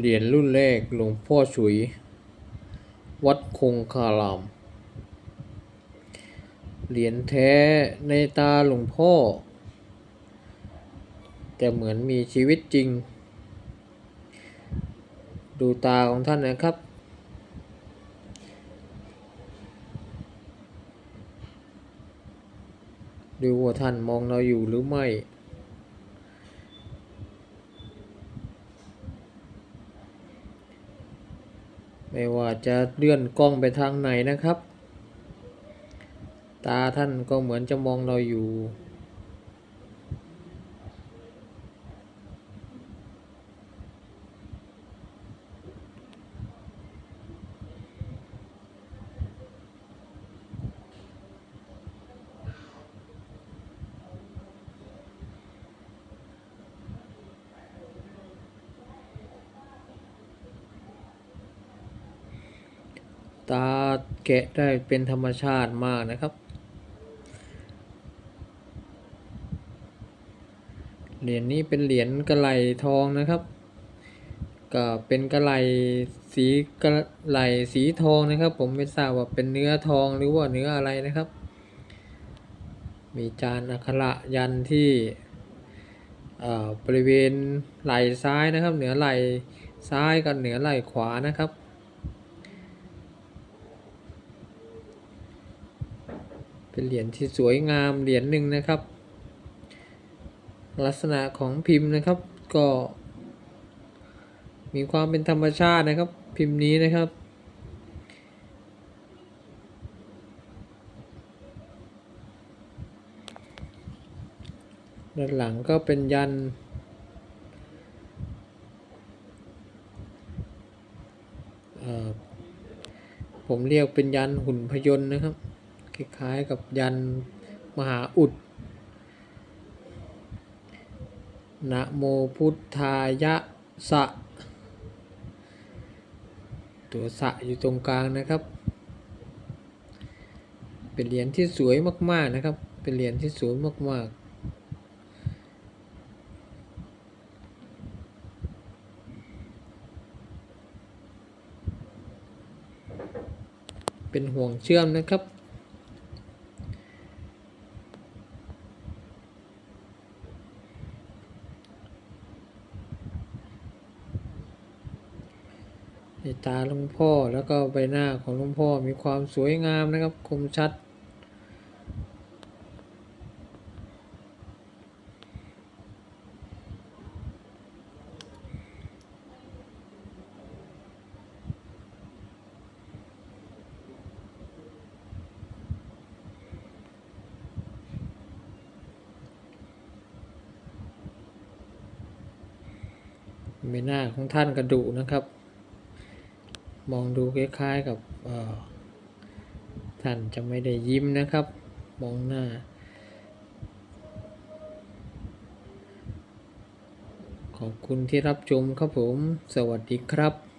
เหรียญรุ่นแรกหลวงพ่อฉุย วัดคงคาราม เหรียญแท้ในตาหลวงพ่อ แต่เหมือนมีชีวิตจริง ดูตาของท่านนะครับ ดูว่าท่านมองเราอยู่หรือไม่ ไม่ว่าจะเลื่อนกล้องไปทางไหนนะครับ ตาท่านก็เหมือนจะมองเราอยู่ ตาแกะได้เป็นธรรมชาติมากนะครับ เหรียญนี้เป็นเหรียญกระไหลทองนะครับก็เป็นกระไหลสีกระไหลสีทองนะครับ ผมไม่ทราบว่าเป็นเนื้อทองหรือว่าเนื้ออะไรนะครับ มีจานอักขระยันที่เอ่อบริเวณไหล่ซ้ายนะครับ เหนือไหล่ซ้ายกับเหนือไหล่ขวานะครับ เป็นเหรียญที่สวยงามเหรียญหนึ่งนะครับ ลักษณะของพิมพ์นะครับก็ มีความเป็นธรรมชาตินะครับ พิมพ์นี้นะครับด้านหลังก็เป็นยัน ผมเรียกเป็นยันหุ่นพยนต์นะครับ คล้ายๆกับยันมหาอุดนะโมพุทธายะสะ ตัวสะอยู่ตรงกลางนะครับ เป็นเหรียญที่สวยมากๆนะครับ เป็นเหรียญที่สวยมากๆเป็นห่วงเชื่อมนะครับ ในตาหลวงพ่อแล้วก็ใบหน้าของหลวงพ่อมีความสวยงามนะครับคมชัด ใบหน้าของท่านกระดูนะครับ มองดูคล้ายๆกับท่านจะไม่ได้ยิ้มนะครับ มองหน้า ขอบคุณที่รับชมครับผม สวัสดีครับ